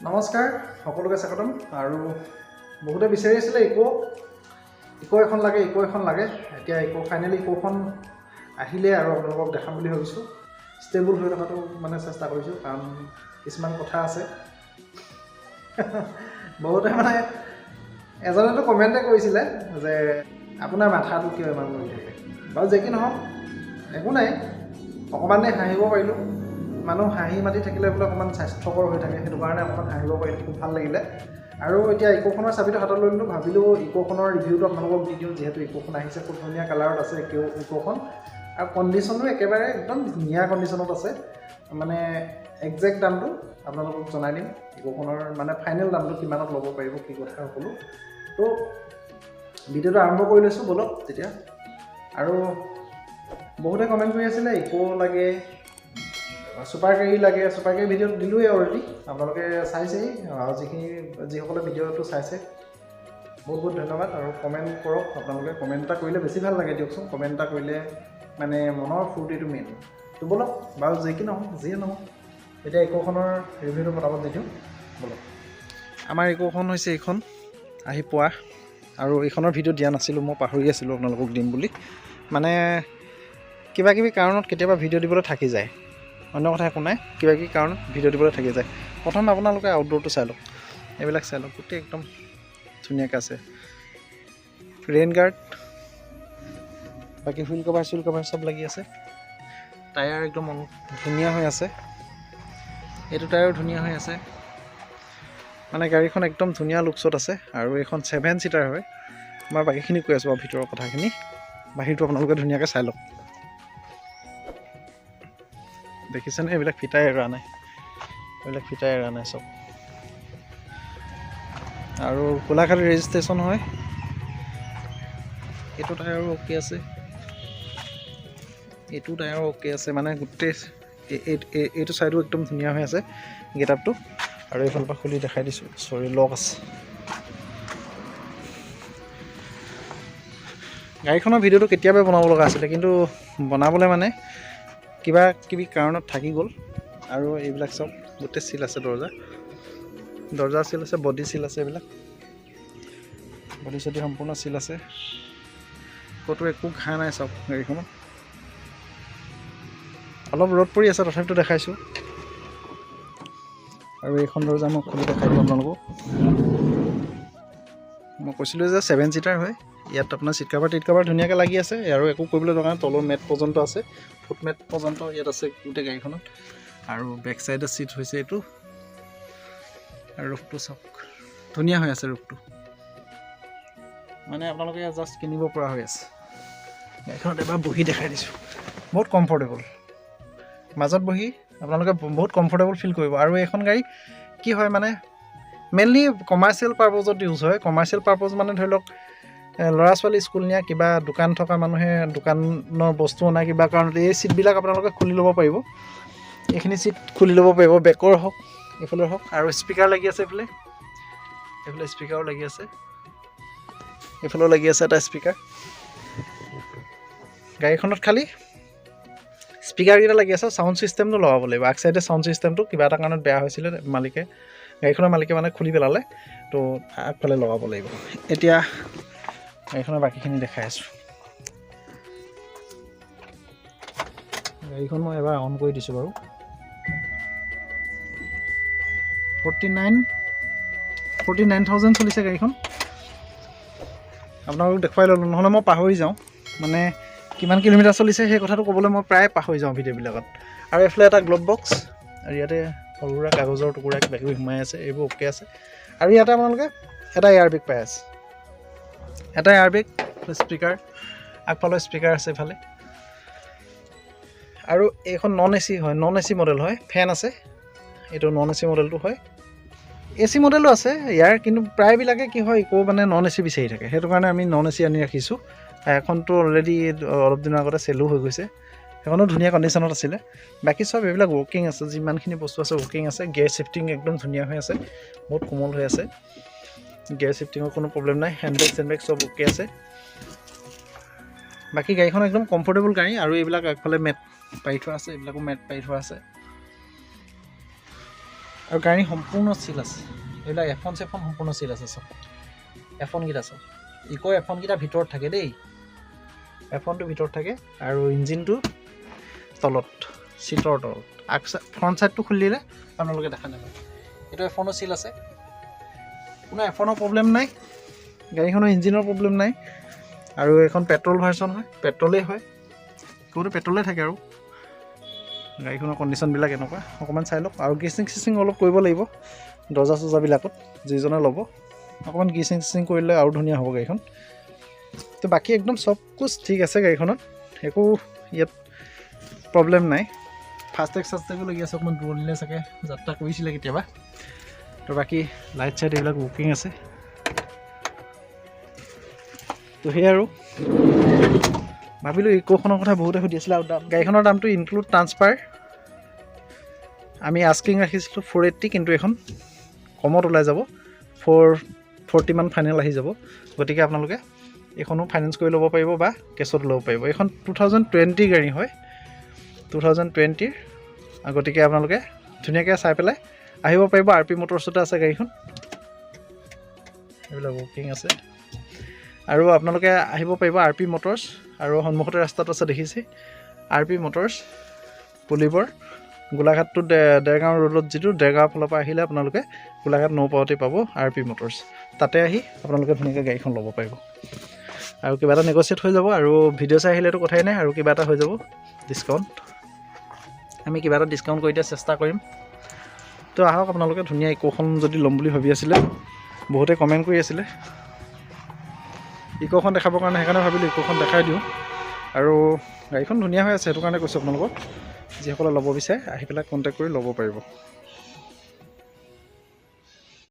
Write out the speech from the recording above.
নমস্কাৰ সকলোকে স্বাগতম। আৰু বহুতে বিচাৰি আছিলে ইক' ইক' এখন লাগে ইক' এখন লাগে। এতিয়া ইক' ফাইনেলি ইক'খন আহিলে আৰু আপোনালোকক দেখাম বুলি ভাবিছোঁ। ষ্টেবল হৈ থকাটো মানে চেষ্টা কৰিছোঁ কাৰণ কিছুমান কথা আছে। বহুতে মানে এজনেতো কমেণ্টে কৰিছিলে যে আপোনাৰ মাথাটো কিয় ইমান লৈ থাকে বাৰু যে কি নহওক একো নাই। অকণমান দেৰি হাঁহিব পাৰিলোঁ। মানুহ হাঁহি মাতি থাকিলে বোলে অকণমান স্বাস্থ্যকৰ হৈ থাকে সেইটো কাৰণে অকণমান হাঁহিব পাৰিলোঁ খুব ভাল লাগিলে। আৰু এতিয়া ইক'খনৰ চাবিটো হাতত লৈ ল'লোঁ ভাবিলোঁ ইক'খনৰ ৰিভিউটো আপোনালোকক দি দিওঁ যিহেতু ইক'খন আহিছে খুব ধুনীয়া কালাৰত আছে ইক' ইক'খন। আৰু কণ্ডিশ্যনো একেবাৰে একদম ধুনীয়া কণ্ডিশ্যনত আছে মানে একজেক্ট দামটো আপোনালোকক জনাই দিম ইক'খনৰ মানে ফাইনেল দামটো কিমানত ল'ব পাৰিব কি কথা সকলো। তো ভিডিঅ'টো আৰম্ভ কৰি লৈছোঁ ব'লক তেতিয়া। আৰু বহুতে কমেণ্ট কৰি আছিলে ইক' লাগে ছুপাৰ কেৰি লাগে ছুপাৰ কেৰি ভিডিঅ' দিলোঁৱেই অলৰেডি আপোনালোকে চাইছেই আৰু যিখিনি যিসকলে ভিডিঅ'টো চাইছে বহুত বহুত ধন্যবাদ। আৰু কমেণ্ট কৰক আপোনালোকে কমেণ্ট এটা কৰিলে বেছি ভাল লাগে দিয়কচোন। কমেণ্ট এটা কৰিলে মানে মনৰ ফূৰ্তিটো মেইন তো ব'লক বাৰু যি কি নহওক যিয়ে নহওক এতিয়া ইক'খনৰ ৰিভিউটো পটাপট দি দিওঁ। ব'লক। আমাৰ ইক'খন হৈছে এইখন আহি পোৱা। আৰু এইখনৰ ভিডিঅ' দিয়া নাছিলোঁ মই পাহৰি আছিলোঁ আপোনালোকক দিম বুলি। মানে কিবা কিবি কাৰণত কেতিয়াবা ভিডিঅ' দিবলৈ থাকি যায়। অন্য কথা একো নাই কিবা কিবি কাৰণত ভিডিঅ' দিবলৈ থাকি যায়। প্ৰথম আপোনালোকে আউটডোৰটো চাই লওক। এইবিলাক চাই লওক গোটেই একদম ধুনীয়াকৈ আছে। ৰেইন গাৰ্ড বাকী হুইল কভাৰ চুইল কভাৰ চব লাগি আছে। টায়াৰ একদম ধুনীয়া হৈ আছে। এইটো টায়াৰো ধুনীয়া হৈ আছে। মানে গাড়ীখন একদম ধুনীয়া লুকছত আছে আৰু এইখন ছেভেন ছিটাৰ হয়। মই বাকীখিনি কৈ আছোঁ বাৰু ভিতৰৰ কথাখিনি। বাহিৰটো আপোনালোকে ধুনীয়াকৈ চাই লওক। দেখিছেনে? এইবিলাক ফিটাই এৰা নাই। এইবিলাক ফিটাই এৰা নাই চব। আৰু গোলাঘাট ৰেজিষ্ট্ৰেশ্যন হয়। এইটো টায়াৰো অ'কে আছে। এইটো টায়াৰো অ'কে আছে। মানে গোটেই এই- এই- এই- এইটো ছাইডো একদম ধুনীয়া হৈ আছে গেট আপটো আৰু এইফালৰ পৰা খুলি দেখাই দিছোঁ। চৰি লক আছে। গাড়ীখনৰ ভিডিঅ'টো কেতিয়াবাই বনাব লগা আছিলে কিন্তু বনাবলৈ মানে কিবা কিবি কাৰণত থাকি গ'ল। আৰু এইবিলাক চব গোটেই চিল আছে দৰ্জা। দৰ্জা চিল আছে বডি চিল আছে এইবিলাক। বডি চডি সম্পূৰ্ণ চিল আছে। ক'তো একো ঘাঁহ নাই চব গাড়ীখনত। অলপ ৰ'দ পৰি আছে তথাপিতো দেখাইছোঁ। আৰু এইখন দৰ্জা মই খুলি দেখাই দিম আপোনালোকক। মই কৈছিলোঁ যে ছেভেন ছিটাৰ হয়। ইয়াত আপোনাৰ চিট কাভাৰ টিট কাভাৰ ধুনীয়াকৈ লাগি আছে। আৰু একো কৰিবলৈ দৰকাৰ নাই, তলৰ মেট পৰ্যন্ত আছে। ফুট মেট পৰ্যন্ত ইয়াত আছে গোটেই গাড়ীখনত। আৰু বেক চাইডৰ চিট হৈছে এইটো। আৰু ৰুফটো চাওক। ধুনীয়া হৈ আছে ৰুফটো মানে আপোনালোকে জাষ্ট কিনিব পৰা হৈ আছে। গাড়ীখনত এবাৰ বহি দেখাই দিছোঁ। বহুত কমফৰ্টেবল মাজত বহি আপোনালোকে বহুত কমফৰ্টেবল ফিল কৰিব। আৰু এইখন গাড়ী কি হয় মানে মেইনলি কমাৰ্চিয়েল পাৰ্পজত ইউজ হয়। কমাৰ্চিয়েল পাৰ্পজ মানে ধৰি লওক ল'ৰা ছোৱালী স্কুল নিয়া কিবা দোকান থকা মানুহে দোকানৰ বস্তু অনা কিবা কাৰণত এই চিটবিলাক আপোনালোকে খুলি ল'ব পাৰিব। এইখিনি চিট খুলি ল'ব পাৰিব বেকৰ হওক এইফালৰ হওক। আৰু স্পীকাৰ লাগি আছে এইফালে। এইফালে স্পীকাৰো লাগি আছে। এইফালেও লাগি আছে এটা স্পীকাৰ গাড়ীখনত খালি স্পীকাৰকেইটা লাগি আছে চাউণ্ড ছিষ্টেমটো লগাব লাগিব। আগ চাইডে চাউণ্ড ছিষ্টেমটো কিবা এটা কাৰণত বেয়া হৈছিলে মালিকে। গাড়ীখনৰ মালিকে মানে খুলি পেলালে তো আগফালে লগাব লাগিব। এতিয়া গাড়ীখনৰ বাকীখিনি দেখাই আছোঁ। গাড়ীখন মই এবাৰ অন কৰি দিছোঁ বাৰু। Forty nine forty nine thousand চলিছে গাড়ীখন। আপোনালোকক দেখুৱাই ল'লোঁ নহ'লে মই পাহৰি যাওঁ। মানে কিমান কিলোমিটাৰ চলিছে সেই কথাটো ক'বলৈ মই প্ৰায় পাহৰি যাওঁ ভিডিঅ'বিলাকত। আৰু এইফালে এটা গ্ল'ভ বক্স আৰু ইয়াতে সৰু সুৰা কাগজৰ টুকুৰা কিবা কিবি সোমাই আছে, এইবোৰ অ'কে আছে। আৰু ইয়াতে আপোনালোকে এটা এয়াৰ বেগ পাই আছে। এটা এয়াৰ বেগ স্পীকাৰ আগফালৰ স্পীকাৰ আছে ইফালে। আৰু এইখন নন এ চি হয় নন এ চি মডেল হয় ফেন আছে। এইটো নন এ চি মডেলটো হয়। এ চি মডেলো আছে ইয়াৰ, কিন্তু প্ৰায়বিলাকে কি হয়, একো মানে নন এ চি বিচাৰি থাকে। সেইটো কাৰণে আমি নন এ চি আনি ৰাখিছোঁ। এখনতো অলৰেডি অলপ দিনৰ আগতে চেলো হৈ গৈছে। সেইখনো ধুনীয়া কণ্ডিশ্যনত আছিলে। বাকী চব এইবিলাক ৱৰ্কিং আছে যিমানখিনি বস্তু আছে ৱৰ্কিং আছে। গেয়াৰ চিফটিং একদম ধুনীয়া হৈ আছে বহুত কোমল হৈ আছে। গেয়াৰ চিফটিঙৰ কোনো প্ৰব্লেম নাই হেণ্ডবেগ চেণ্ডবেগ চব অ'কে আছে। বাকী গাড়ীখন একদম কমফৰ্টেবল গাড়ী আৰু এইবিলাক আগফালে মেট পাৰি থোৱা আছে এইবিলাকো মেট পাৰি থোৱা আছে। আৰু গাড়ী সম্পূৰ্ণ চিল আছে। এইবিলাক এফোন চেফোন সম্পূৰ্ণ চিল আছে চব। এফোনকেইটা চব। ইক' এফোনকেইটা ভিতৰত থাকে দেই। এফোনটো ভিতৰত থাকে আৰু ইঞ্জিনটো তলত চিটৰ তলত। আগ ফ্ৰণ্ট ছাইডটো খুলি দিলে আপোনালোকে দেখা নাপায় এইটো এফোনো চিল আছে। কোনো এফোনৰ প্ৰব্লেম নাই। গাড়ীখনৰ ইঞ্জিনৰ প্ৰব্লেম নাই। আৰু এইখন পেট্ৰল ভাৰ্চন হয়। পেট্ৰলেই হয়। গোটেই পেট্ৰলে থাকে আৰু। গাড়ীখনৰ কণ্ডিশ্যনবিলাক এনেকুৱা। অকণমান চাই লওক। আৰু গিচিং চিচিং অলপ কৰিব লাগিব। দৰ্জা চৰ্জাবিলাকত যিজনে ল'ব। অকণমান গিচিং চিচিং কৰিলে আৰু ধুনীয়া হ'ব গাড়ীখন। তো বাকী একদম চব কুচ ঠিক আছে গাড়ীখনত। একো ইয়াত প্ৰব্লেম নাই। ফাষ্টেগ চাষ্টেগো লাগি আছে অকণমান দূৰণিলে চাগে যাত্ৰা কৰিছিলে কেতিয়াবা। তো বাকী লাইট চাইট এইবিলাক বুকিং আছে। তো সেয়াই আৰু। ভাবিলোঁ ইক'খনৰ কথা বহুতে সুধি আছিলে আৰু দাম গাড়ীখনৰ দামটো ইনক্লুড ট্ৰান্সফাৰ আমি আস্কিং ৰাখিছিলোঁ ফ'ৰ এইট্টি কিন্তু এখন কমত ওলাই যাব। ফ'ৰ ফৰ্টিমান ফাইনেল আহি যাব। গতিকে আপোনালোকে এইখনো ফাইনেন্স কৰি ল'ব পাৰিব বা কেছত ল'ব পাৰিব। এইখন টু থাউজেণ্ড টুৱেণ্টি গাড়ী হয়। টু থাউজেণ্ড টুৱেণ্টিৰ গতিকে আপোনালোকে ধুনীয়াকৈ চাই পেলাই আহিব পাৰিব। আৰ পি মটৰ্ছতে আছে গাড়ীখন। এইবিলাক বুকিং আছে। আৰু আপোনালোকে আহিব পাৰিব আৰ পি মটৰ্ছ। আৰু সন্মুখতে ৰাস্তাত আছে দেখিছে। আৰ পি মটৰ্ছ পুলিবৰ গোলাঘাটটো দে দেৰগাঁও ৰোডত যিটো দেৰগাঁৱৰ ফালৰ পৰা আহিলে আপোনালোকে গোলাঘাট নৌপাৱতে পাব আৰ পি মটৰ্ছ। তাতে আহি আপোনালোকে ধুনীয়াকৈ গাড়ীখন ল'ব পাৰিব। আৰু কিবা এটা নেগচিয়েট হৈ যাব। আৰু ভিডিঅ' চাই আহিলেতো কথাই নাই। আৰু কিবা এটা হৈ যাব। ডিছকাউণ্ট আমি কিবা এটা ডিছকাউণ্ট কৰি দিয়া চেষ্টা কৰিম। তো আহক আপোনালোকে ধুনীয়া ইক'খন যদি ল'ম বুলি ভাবি আছিলে বহুতে কমেণ্ট কৰি আছিলে। ইক'খন দেখাবৰ কাৰণে সেইকাৰণে ভাবিলোঁ ইক'খন দেখাই দিওঁ। আৰু গাড়ীখন ধুনীয়া হৈ আছে সেইটো কাৰণে কৈছোঁ আপোনালোকক যিসকলে ল'ব বিচাৰে আহি পেলাই কণ্টেক্ট কৰি ল'ব পাৰিব।